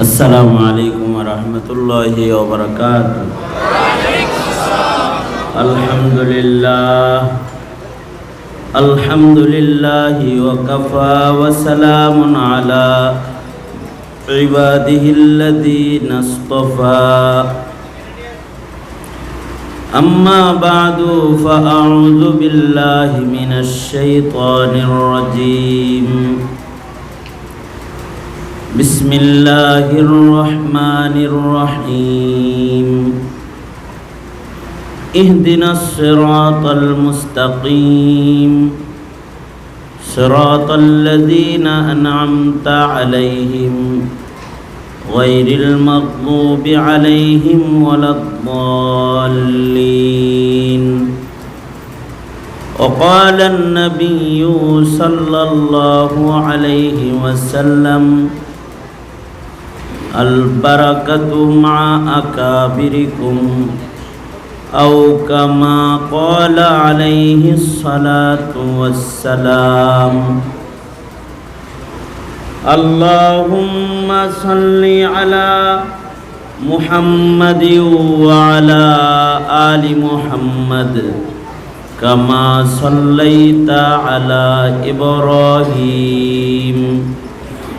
السلام عليكم ورحمة الله وبركاته الحمد لله الحمد لله وكفى وسلام على عباده الذين اصطفى أما بعد فأعوذ بالله من الشيطان الرجيم بسم الله الرحمن الرحيم. اهدنا الصراط المستقيم. صراط الذين أنعمت عليهم غير المغضوب عليهم ولا الضالين. وقال النبي صلى الله عليه وسلم البركة مع أكابركم أو كما قال عليه الصلاة والسلام اللهم صل على محمد وعلى آل محمد كما صليت على إبراهيم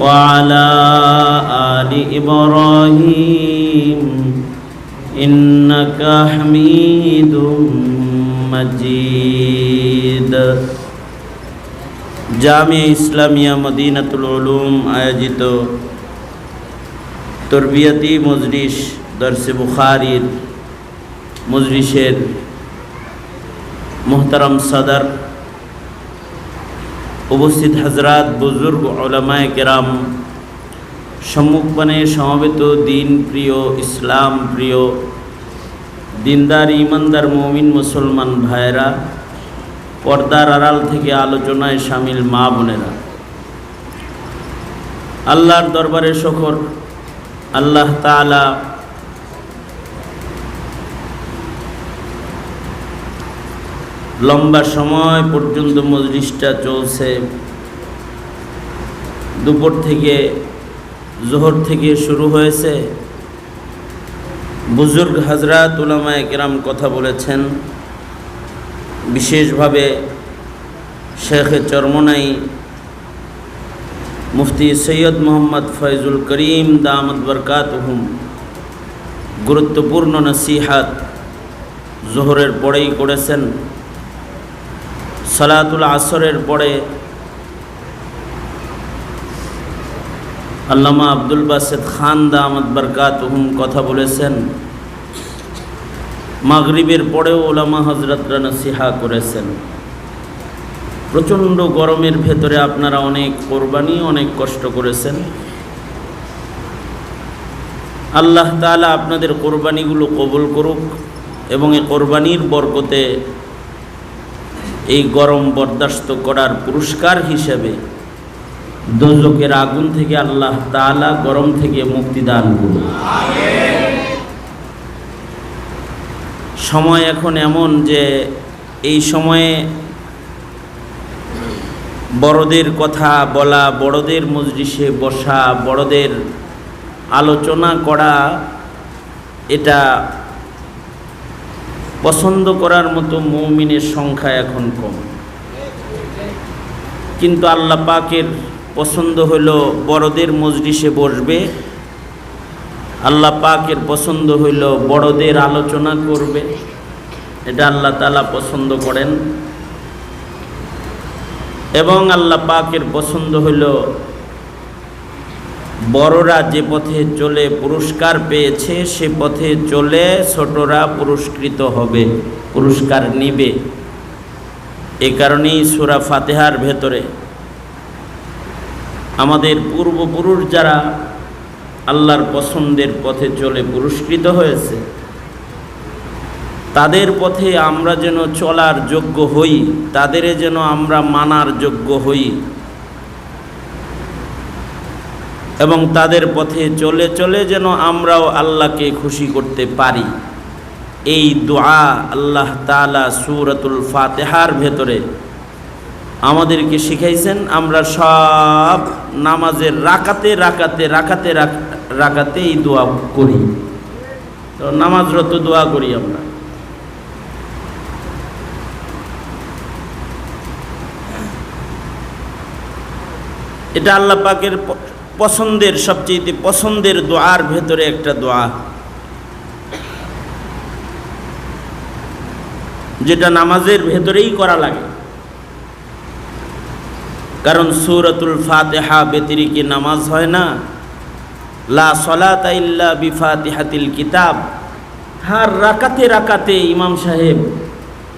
وعلى آل إبراهيم إنك حميد মজিদ জামিয়া ইসলামিয়া মদিনাতুল উলুম আয়োজিত তরবিয়তি মজলিস দর্শে বুখারির মজলিসের মোহতারাম সাদার উপস্থিত হাজরাত বুজুর্গ ওলামায় কেরাম সম্মুখপানে সমবেত দিন প্রিয় ইসলাম প্রিয় দিনদার ইমানদার মমিন মুসলমান ভাইয়েরা, পর্দার আড়াল থেকে আলোচনায় সামিল মা বোনেরা। আল্লাহর দরবারে শখর আল্লাহ তালা লম্বা সময় পর্যন্ত মজলিসটা চলছে। দুপুর থেকে জোহর থেকে শুরু হয়েছে। বুজুর্গ হাজরাত উলামায় কেরাম কথা বলেছেন। বিশেষভাবে শেখে চরমনাই মুফতি সৈয়দ মোহাম্মদ ফয়জুল করিম দামদ বরকাত হুম গুরুত্বপূর্ণ নসিহাত জোহরের পরেই করেছেন। সালাতুল আসরের পরে আল্লামা আব্দুল বাসেদ খান দামদ বরকাত হুম কথা বলেছেন। মাগরিবের পরেও ওলামা হজরতরা নসিহা করেছেন। প্রচণ্ড গরমের ভেতরে আপনারা অনেক কোরবানি, অনেক কষ্ট করেছেন। আল্লাহ তালা আপনাদের কোরবানিগুলো কবুল করুক এবং এই কোরবানির বরকতে এই গরম বরদাস্ত করার পুরস্কার হিসেবে দোজকের আগুন থেকে আল্লাহ তালা গরম থেকে মুক্তি দান করুন। সময় এখন এমন যে এই সময়ে বড়দের কথা বলা, বড়দের মজলিসে বসা, বড়দের আলোচনা করা, এটা পছন্দ করার মতো মৌমিনের সংখ্যা এখন কম। কিন্তু আল্লাহ পাকের পছন্দ হইল বড়দের মজলিসে বসবে, আল্লাহ পাকের পছন্দ হইল বড়দের আলোচনা করবে, এটা আল্লাহ তালা পছন্দ করেন। এবং আল্লাহ পাকের পছন্দ হইল বড়রা যে পথে চলে পুরস্কার পেয়েছে, সে পথে চলে ছোটরা পুরস্কৃত হবে, পুরস্কার নিবে। এ কারণেই সুরা ফাতেহার ভেতরে আমাদের পূর্বপুরুষ যারা আল্লাহর পছন্দের পথে চলে পুরস্কৃত হয়েছে, তাদের পথে আমরা যেন চলার যোগ্য হই, তাদের যেন আমরা মানার যোগ্য হই। এবং তাদের পথে চলে চলে যেন আমরাও আল্লাহকে খুশি করতে পারি। এই দোয়া আল্লাহ তালা সুরাতুল ফাতেহার ভেতরে আমাদেরকে শিখাইছেন, আমরা সব নামাজের রাকাতে রাকাতে রাকাতে রাক- রাকাতে এই দোয়া করি। তো নামাজরত দোয়া করি আমরা। এটা আল্লাহ পাকের পছন্দের সবচেয়ে পছন্দের দোয়ার ভেতরে একটা দোয়া। যেটা নামাজের ভেতরেই করা লাগে। কারণ সুরাতুল ফাতেহা ব্যতিরিকে নামাজ হয় না। লা সলাতা ইল্লা বিফাতিহাতিল কিতাব। হার রাকাতে রাকাতে ইমাম সাহেব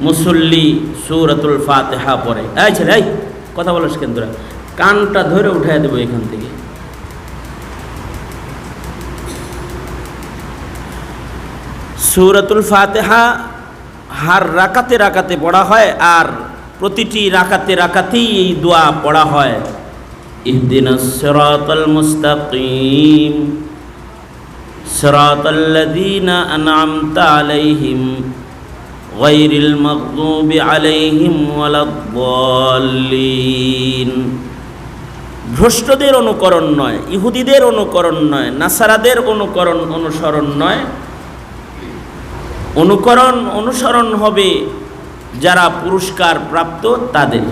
মুসল্লি সুরাতুল ফাতেহা পড়ে। এই ছেলে, এই কথা বলো কেন্দ্রা কানটা ধরে উঠাই দেবো এখান থেকে। সুরাতুল ফাতেহা হার রাকাতে রাকাতে পড়া হয় আর প্রতিটি রাকাতে রাকাতেই এই দোয়া পড়া হয় ইহদিনাস সিরাতাল মুস্তাকিম صراط الذين أنعمت عليهم غير المغضوب عليهم ولا الضالين ভ্রষ্টদের অনুকরণ নয় ইহুদিদের অনুকরণ নয় নাসারাদের অনুকরণ অনুসরণ নয় অনুকরণ অনুসরণ হবে যারা পুরস্কার প্রাপ্ত তাদের।